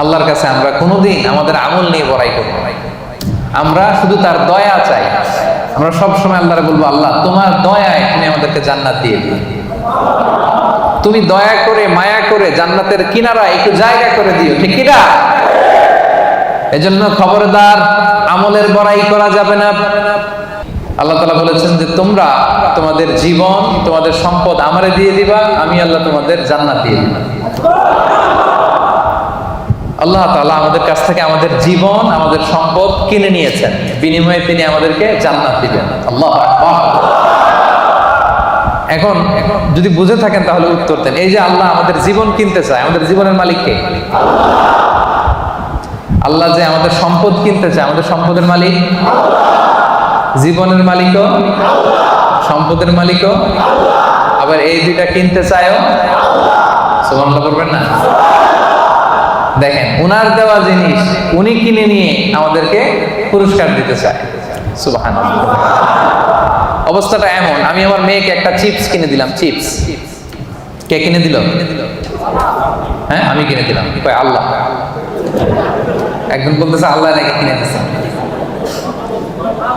আল্লাহর কাছে আমরা কোনোদিন আমাদের আমল নিয়ে বড়াই করব আমরা শুধু তার দয়া চাই। আমরা সব সময় আল্লাহরে বলব, আল্লাহ, তোমার দয়ায় তুমি আমাদেরকে জান্নাত দিয়ে দিও। তুমি দয়া করে, মায়া করে জান্নাতের কিনারা একটু জায়গা করে দিও, ঠিক কিনা? এজন্য খবরদার, আমলের বড়াই করা যাবে না। আল্লাহ তালা বলেছেন যে, তোমরা তোমাদের জীবন, তোমাদের সম্পদ আমারে দিয়ে দিবা, আমি আল্লাহ তোমাদের জান্নাত দিয়ে দিবা আল্লাহ তাআলা আমাদের কাছ থেকে আমাদের জীবন, আমাদের সম্পদ কিনে নিয়েছেন। বিনিময়ে তিনি আমাদেরকে জান্নাত দিবেন। আল্লাহ এখন যদি বুঝে থাকেন তাহলে উত্তর দেন। এই যে আল্লাহ আমাদের জীবন কিনতে চায়, আমাদের জীবনের মালিক কে? আল্লাহ যে আমাদের সম্পদ কিনতে চায়, আমাদের সম্পদের মালিক? জীবনের মালিকও? সম্পদের মালিকও? আবার এই দুইটা কিনতে চায়ও? সুবহানাল্লাহ করবেন না? দেখেন, উনার দেওয়া জিনিস উনি কিনে নিয়ে আমাদেরকে পুরস্কার দিতে চায়। সুবাহান অবস্থাটা এমন, আমি আমার মেয়েকে একটা চিপস কিনে দিলাম, চিপস। কে কিনে দিল? হ্যাঁ আমি কিনে দিলাম। আল্লাহ। একজন বলতেছে, আল্লাহ নাকি কিনে দিচ্ছে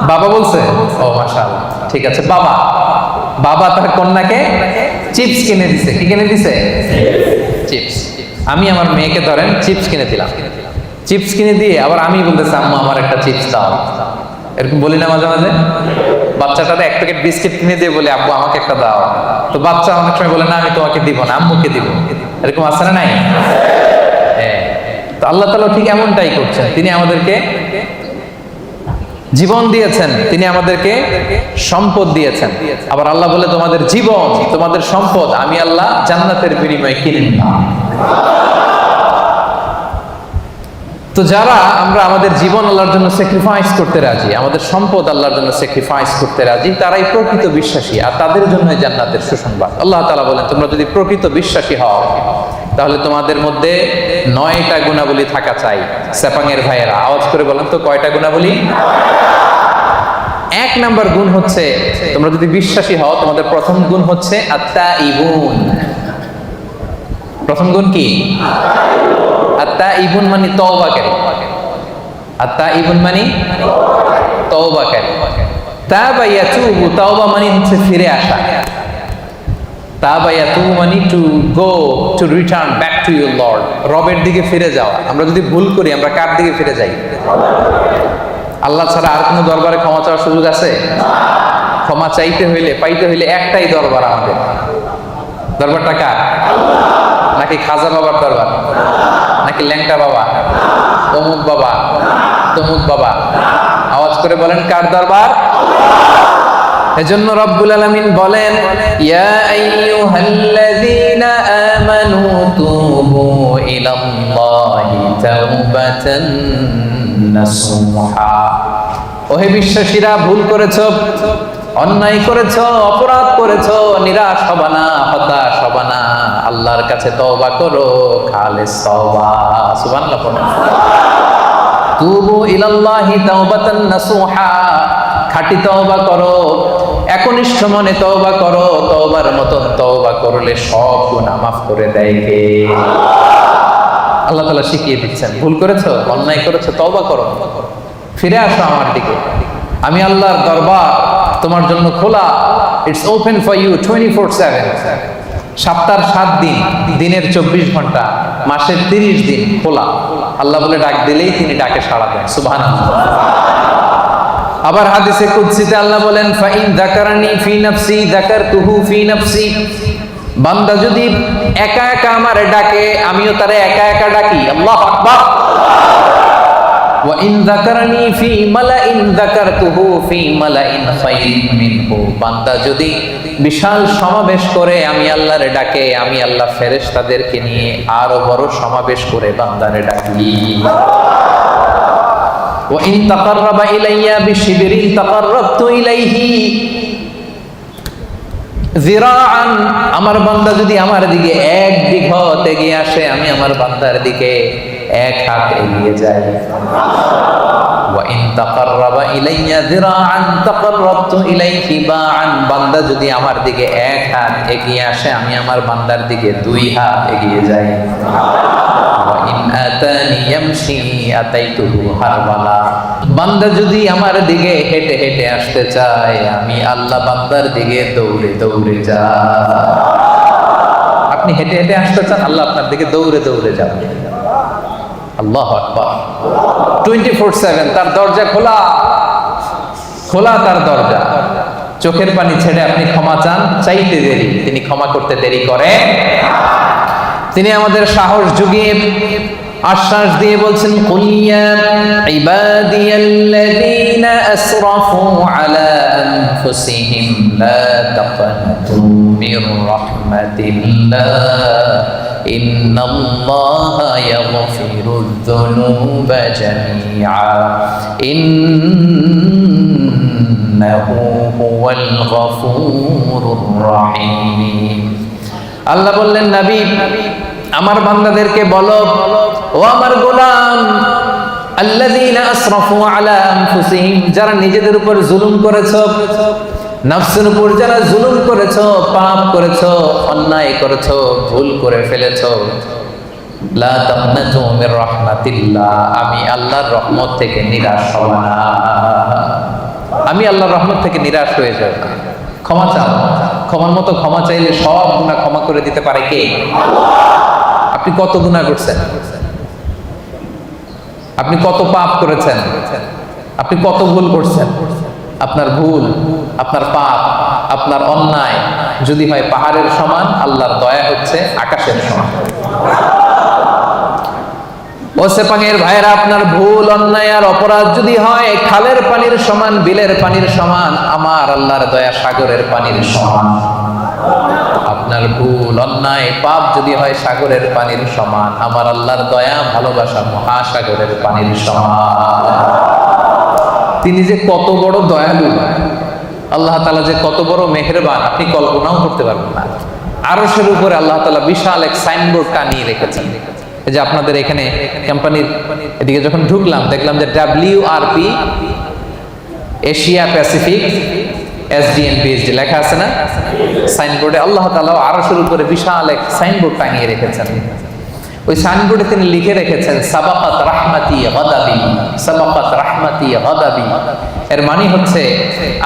বাবা বলছে, ও মাশা ঠিক আছে, বাবা। বাবা তার কন্যাকে চিপস কিনে দিছে। কি কিনে দিছে? চিপস। আমি আমার মেয়েকে ধরেন চিপস কিনে দিলাম। চিপস কিনে দিয়ে আবার আমি বলতেছি, আম্মু, আমার একটা চিপস দাও। এরকম বলি না মাঝে মাঝে? বাচ্চাটাতে এক প্যাকেট বিস্কিট কিনে দিয়ে বলে, আব্বু, আমাকে একটা দাও। তো বাচ্চা অনেক সময় বলে, না, আমি তোমাকে দিব না, আম্মুকে দিব। এরকম আছে না নাই? হ্যাঁ। তো আল্লাহ তালা ঠিক এমনটাই করছেন। তিনি আমাদেরকে জীবন দিয়েছেন। তিনি আমাদেরকে সম্পদ দিয়েছেন। আবার আল্লাহ বলে, তোমাদের জীবন, তোমাদের সম্পদ আমি আল্লাহ জান্নাতের বিনিময়ে কিনে নিলাম। তো যারা আমরা আমাদের জীবন আল্লাহর জন্য স্যাক্রিফাইস করতে রাজি, আমাদের সম্পদ আল্লাহর জন্য স্যাক্রিফাইস করতে রাজি, তারাই প্রকৃত বিশ্বাসী আর তাদের জন্য জান্নাতের সুসংবাদ। আল্লাহ তাআলা বলেন, তোমরা যদি প্রকৃত বিশ্বাসী হও, তাহলে তোমাদের মধ্যে নয়টা গুণাবলী থাকা চাই। সেপাঙের ভাইয়েরা আওয়াজ করে বলেন তো, কয়টা গুণাবলী? এক নাম্বার গুণ হচ্ছে, তোমরা যদি বিশ্বাসী হও, তোমাদের প্রথম গুণ হচ্ছে আত্মা ইবুন প্রথম গুণ কি? আত্মা ইবুন মানে তওবাকারী আত্মা ইবুন মানে তওবাকারী তাবা ইয়াতুবু তাওবা মানে হচ্ছে ফিরে আসা। তাবা ইয়াতুবু মানে to go to return back to your lord রবের দিকে ফিরে যাওয়া। আমরা যদি ভুল করি, আমরা কার দিকে ফিরে যাই? আল্লাহ ছাড়া আর কোনো দরবারে ক্ষমা চাওয়ার সুযোগ আছে? ক্ষমা চাইতে হইলে, পাইতে হইলে একটাই দরবার আমাদের। দরবারটা কার? নাকি খাজা বাবার দরবার নাকি ল্যাংটা বাবা? অমুক বাবা? তমুক বাবা? আওয়াজ করে বলেন, কার দরবার? এজন্য রব্বুল আলামিন বলেন, ইয়া আইয়ুহাল্লাযীনা আমানু তুবু ইলাল্লাহি তাওবাতান নাসুহা। ওহে বিশ্বাসীরা, ভুল করেছ। অন্যায় করেছ, অপরাধ করেছ, নিরাশ হবা না, হতাশ হবা না। আল্লাহর কাছে তওবা করো, খালেস তওবা। সুবহানাল্লাহ পড়ুন তুবু ইলাল্লাহি তাওবাতান নাসুহা। খাঁটি তওবা করো, একনিষ্ঠ মনে তওবা করো, তওবার মতন তওবা করলে সব গুনাহ মাফ করে দেয় কে? আল্লাহ তাআলা শিখিয়ে দিচ্ছেন, ভুল করেছ, অন্যায় করেছ, তওবা করো। ফিরে আসো আমার দিকে। আমি আল্লাহর দরবার তোমার জন্য খোলা। It's open for you twenty four seven সপ্তাহের সাত দিন, দিনের চব্বিশ ঘণ্টা, মাসের তিরিশ দিন খোলা। আল্লাহ বলে, ডাক দিলেই তিনি ডাকে সাড়া দেন। সুবাহ আবার হাদিসে কুদসিতে আল্লাহ বলেন, ফাইন যাকারানি ফি নাফসি, যাকারতুহু ফি নাফসি। বান্দা যদি একা একা আমারে ডাকে, আমিও তারে একা একা ডাকি। আল্লাহু আকবার। ওয়া ইন যাকারানি ফি মালাইন যাকারতুহু ফি মালাইন খায়রিন মিনহু বান্দা যদি বিশাল সমাবেশ করে আমি আল্লাহরে ডাকে আমি আল্লাহ ফেরেশতাদেরকে নিয়ে আরো বড় সমাবেশ করে বান্দারে ডাকি وإن تقرب إلي بشبر تقربت إليه জিরাআন আমার বান্দা যদি আমার দিকে এক বিঘত এগিয়ে আসে আমি আমার বান্দার দিকে এক হাত এগিয়ে যায়। বান্দা যদি আমার দিকে হেঁটে হেঁটে আসতে চায়, আমি আল্লাহ বান্দার দিকে দৌড়ে দৌড়ে যা আপনি হেঁটে হেঁটে আসতে চান, আল্লাহ আপনার দিকে দৌড়ে দৌড়ে যাবেন আল্লাহ আকবার। টোয়েন্টি ফোর সেভেন তার দরজা খোলা। খোলা তার দরজা। চোখের পানি ছেড়ে আপনি ক্ষমা চান, চাইতে দেরি। তিনি ক্ষমা করতে দেরি করে তিনি আমাদের সাহস যুগিয়ে আশ্বাস দিয়ে বলছেন কুলিয়া ইবাদিয়াল্লাযীনা আসরাফু ইন্নাল্লাহা ইয়াগফিরুয যুনুবা জামিআ। ইন্নাহু হুয়াল গফুরুর রাহিম। আল্লাহ বললেন, নবী, আমার বান্দাদেরকে বলো, ও আমার গোলাম, আল্লাযীনা আসরাফু আলা আনফুসিহিম, যারা নিজেদের উপর জুলুম করেছ নফসের উপর যারা জুলুম করেছ, পাপ করেছ, অন্যায় করেছ, ভুল করে ফেলেছো আমি আল্লাহর রহমত থেকে নিরাশ হব না। আমি আল্লাহর রহমত থেকে নিরাশ হয়ে যাব ক্ষমা চাও। ক্ষমার মতো ক্ষমা চাইলে সব গুণা ক্ষমা করে দিতে পারে কে? আপনি কত গুণা করছেন? আপনি কত পাপ করেছেন? আপনি কত ভুল করছেন? আপনার ভুল, আপনার পাপ, আপনার অন্যায় যদি হয় পাহাড়ের সমান, আল্লাহর দয়া হচ্ছে আকাশের সমান। ও ভাইরা আপনার ভুল, অন্যায় আর অপরাধ যদি হয়, খালের পানির সমান, বিলের পানির সমান, আমার আল্লাহর দয়া সাগরের পানির সমান। আপনার ভুল, অন্যায়, পাপ যদি হয় সাগরের পানির সমান, আমার আল্লাহর দয়া ভালোবাসা মহাসাগরের পানির সমান। তিনি যে কত বড় দয়ালু, আল্লাহ তালা যে কত বড় মেহেরবান, আপনি কল্পনাও করতে পারবেন না। আরশের উপরে আল্লাহ তালা বিশাল এক সাইনবোর্ড টানিয়ে রেখেছেন। যে আপনাদের এখানে কোম্পানির এদিকে যখন ঢুকলাম, দেখলাম যে W R P Asia Pacific SDN PhD লেখা আছে না? সাইনবোর্ডে আল্লাহ তাআলা আরশের উপরে বিশাল এক সাইনবোর্ড টাঙিয়ে রেখেছেন। ওই সাইনবোর্ডে তিনি লিখে রেখেছেন, সাবাকাত রাহমাতি গাদাবি, সাবাকাত রাহমাতি গাদাবি। এর মানে হচ্ছে,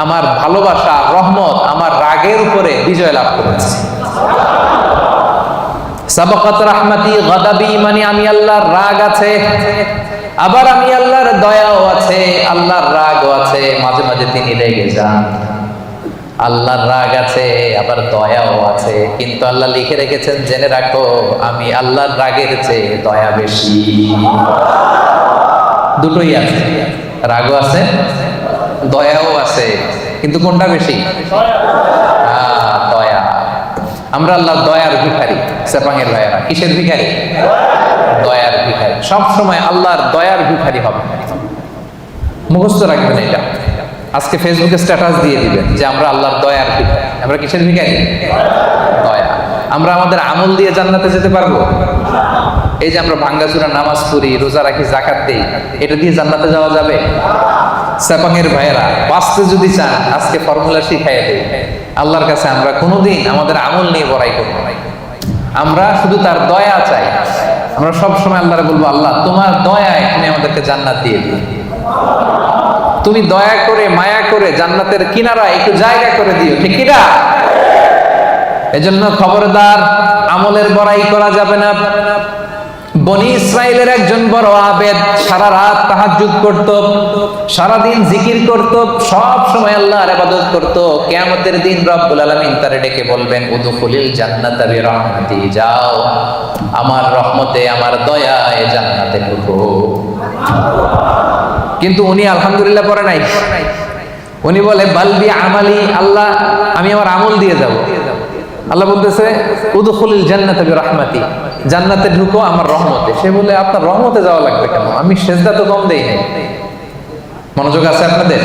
আমার ভালোবাসা, রহমত আমার রাগের উপরে বিজয় লাভ করেছে। সাবাকাত রাহমাতি গাদাবি মানে আমি আল্লাহর রাগ আছে, আবার আমি আল্লাহর দয়াও আছে, আল্লাহর রাগও আছে, মাঝে মাঝে তিনি রেগে যান। আল্লাহর রাগ আছে, আবার দয়াও আছে। কিন্তু আল্লাহ লিখে রেখেছেন, জেনে রাখো, আমি আল্লাহর রাগের চেয়ে দয়া বেশি। দুটোই আছে। রাগও আছে, দয়াও আছে। কিন্তু কোনটা বেশি? দয়া। আমরা আল্লাহর দয়ার ভিখারি, সেপাঙের ভাইয়েরা। কিসের ভিখারি? দয়ার ভিখারি। সব সময় আল্লাহর দয়ার ভিখারি হবে। মুখস্থ রাখবেন এটা। আজকে ফেসবুকে স্ট্যাটাস দিয়ে দিবেন যে আমরা আল্লাহর দয়ার ভিখারি আমরা কিসের ভিখারি? দয়া। আমরা আমাদের আমল দিয়ে জান্নাতে যেতে পারব? এই যে আমরা ভাঙ্গাচুরা নামাজ পড়ি, রোজা রাখি জাকাত দেই, এটা দিয়ে জান্নাতে যাওয়া যাবে? সেপাঙের ভাইয়েরা, বাঁচতে যদি চান, আজকে ফর্মুলা শিখাই দেই। আল্লাহর কাছে আমরা কোনোদিন আমাদের আমল নিয়ে বড়াই করব না। আমরা শুধু তার দয়া চাই। আমরা সব সময় আল্লাহরে বলব, আল্লাহ, তোমার দয়ায় তুমি আমাদেরকে জান্নাত দিয়ে দিও তুমি দয়া করে, মায়া করে জান্নাতের কিনারা একটু জায়গা করে দিও, ঠিক কিনা? এজন্য খবরদার, আমলের বড়াই করা যাবে না। বনি ইসরায়েলের একজন বড় আবেদ সারা রাত তাহাজ্জুদ করত সারা দিন জিকির করত, সব সময় আল্লাহর ইবাদত করত। কিয়ামতের দিন রব্বুল আলামিন তারে ডেকে বলবেন, উদখুলিল জান্নাতা বিরহমাতি যাও, আমার রহমতে, আমার দয়ায় জান্নাতে ঢুকো। কিন্তু উনি আলহামদুলিল্লাহ পরে নাই। উনি বলে বালবি আমালি, আল্লাহ, আমি আমার আমল দিয়ে যাব। আল্লাহ বলতেছে, উদখুলিল জান্নাত বিরহমাতি। জান্নাতে ঢুকো, আমার রহমতে। সে বলে, আপনার রহমতে যাওয়া লাগবে কেন? আমি সেজদা তো কম দেই নাই। মনোযোগ আছে আপনাদের?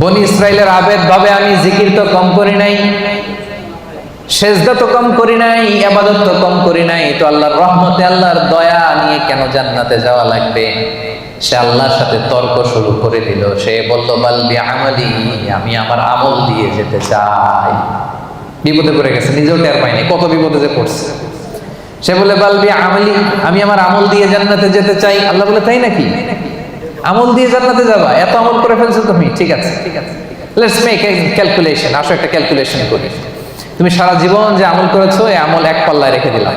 বনি ইসরায়েলের আবেদ ভাবে আমি জিকির তো কম করি নাই। সেজদা তো কম করি নাই, আবাদত তো কম করি নাই, তো আল্লাহর রহমতে, আল্লাহর দয়া নিয়ে কেন জান্নাতে যাওয়া লাগবে? সে আল্লাহর সাথে তর্ক শুরু করে দিল। সে বলল বালবি আমালি আমি আমার আমল দিয়ে যেতে চাই। বিপদে পড়ে গেছে, নিজেও টের পাইনি কত বিপদে যে পড়ছে। সে বলে বলবি আমলি আমি আমার আমল দিয়ে জান্নাতে যেতে চাই। আল্লাহ বলে, তাই নাকি? আমল দিয়ে জান্নাতে যাবা? এত আমল করে ফেলছো তুমি? ঠিক আছে ঠিক আছে লেটস মেক ক্যালকুলেশন আসো একটা ক্যালকুলেশন করি। তুমি সারা জীবন যে আমল করেছ, এই আমল এক পাল্লায় রেখে দিলাম।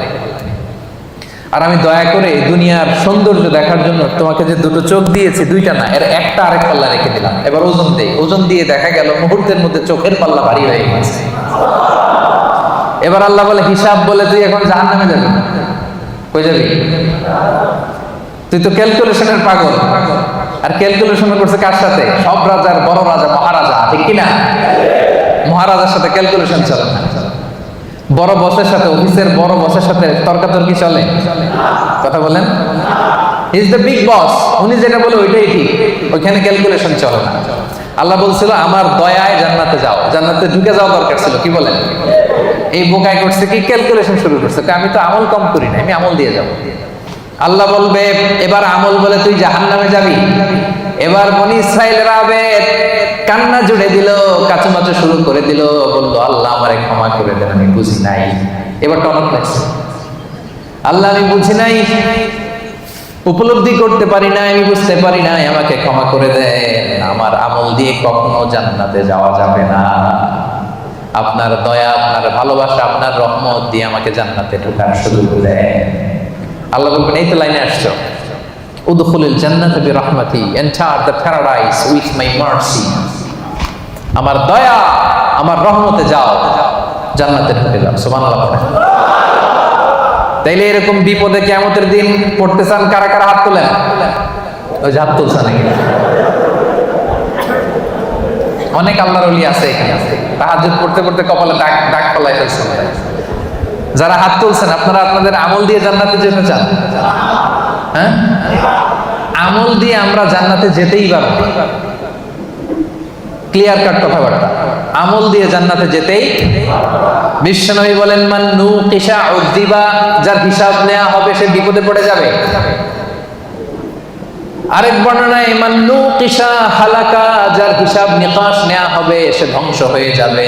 আর আমি দয়া করে দুনিয়ার সৌন্দর্য দেখার জন্য তোমাকে যে দুটো চোখ দিয়েছি, দুইটা না, এর একটা আরেক পাল্লা রেখে দিলাম। এবার ওজন দেই। ওজন দিয়ে দেখা গেল মুহূর্তের মধ্যে চোখের পাল্লা ভারী হয়ে গেছে। এবার আল্লাহ বলে, হিসাব বলে, তুই এখন জাহান নামে যাবি? কই যাবি? তুই তো ক্যালকুলেশনের পাগল। আর ক্যালকুলেশন করছে কার সাথে? সব রাজার বড় রাজা, মহারাজা, ঠিক কিনা? মহারাজার সাথে ক্যালকুলেশন চলে। না বড় বসের সাথে অফিসের বড় বসের সাথে তর্কাতর্কি চলে। কথা বলেন ইজ দ্য বিগ বস উনি যেটা বলে ওইটাই ঠিক। ওইখানে ক্যালকুলেশন চলে না। আল্লাহ বলছিল, আমার দয়ায় জান্নাতে যাও। জান্নাতে ঢুকে যাওয়া দরকার ছিল। কি বলেন? এই বোকায় করছে কি? ক্যালকুলেশন শুরু করছে। আমি তো আমল কম করি না আমি আমল দিয়ে যাব। আল্লাহ বলবে, এবার আমল বলে তুই জাহান নামে যাবি। এবার বনি ইসরায়েলের আবেদ কান্না জুড়ে দিল কাচুমাচু শুরু করে দিল, বলল, আল্লাহ আমারে ক্ষমা করে দেন, আমি বুঝি নাই। এবার টনক লাগছে। আল্লাহ, আমি বুঝি নাই, উপলব্ধি করতে পারি না আমি বুঝতে পারি না আমাকে ক্ষমা করে দেন। আমার আমল দিয়ে কখনো জান্নাতে যাওয়া যাবে না। আপনার দয়া, আপনার ভালোবাসা, আপনার রহমত দিয়ে আমাকে জান্নাতে ঢোকার সুযোগ দেন। আল্লাহ বলবেন, এই তো লাইনে আসছো। উদখুলুল জান্নাত বিরহমাতি enter the paradise with my mercy আমার দয়া, আমার রহমতে যাও যাও। সুবহানাল্লাহ তাইলে এরকম বিপদে কেমতের দিন পড়তে চান কারা কারা হাত তোলেন? ওই যে হাত তুলছে নাকি? অনেক আল্লাহর অলি আছে এখানে। তাহাজ্জুদ পড়তে পড়তে কপালে দাগ দাগ ফলাই ফেলছে যারা হাত তুলছেন, আপনারা আপনাদের আমল দিয়ে জান্নাতে যেতে চান? হ্যাঁ? আমল দিয়ে আমরা জান্নাতে যেতেই পারব। ক্লিয়ার কাট কথাবার্তা। আমল দিয়ে জান্নাতে যেতেই বিশ্বনবী বলেন, মান নু কিসা উদ্দিবা যার হিসাব নেওয়া হবে সে বিপদে পড়ে যাবে। আরেক বর্ণনায়, মান নু কিসা হালাকা যার হিসাব নিকাশ নেওয়া হবে সে ধ্বংস হয়ে যাবে।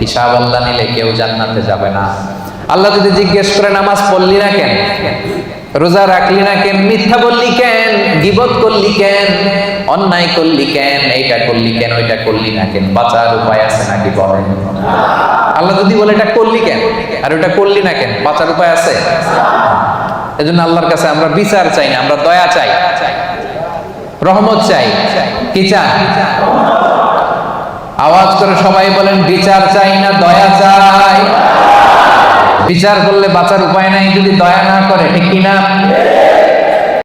হিসাব আল্লাহ নিলে কেউ জান্নাতে যাবে না। আল্লাহ যদি জিজ্ঞেস করে, নামাজ পড়লি না কেন? রোজা রাখলি না কেন? মিথ্যা বললি কেন? গিবত করলি কেন? অন্যায় করলি কেন? এইটা করলি কেন? ওইটা করলি না কেন? বাঁচার উপায় আছে নাকি বলেন? আল্লাহ যদি বলে, এটা করলি কেন? আর ওটা করলি না কেন? বাঁচার উপায় আছে? এজন্য আল্লাহর কাছে আমরা বিচার চাই না, আমরা দয়া চাই। রহমত চাই। কি চান আওয়াজ করে সবাই বলেন, বিচার চাই না, দয়া চাই। বিচার করলে বাঁচার উপায় নাই যদি দয়া না করে ঠিক কিনা?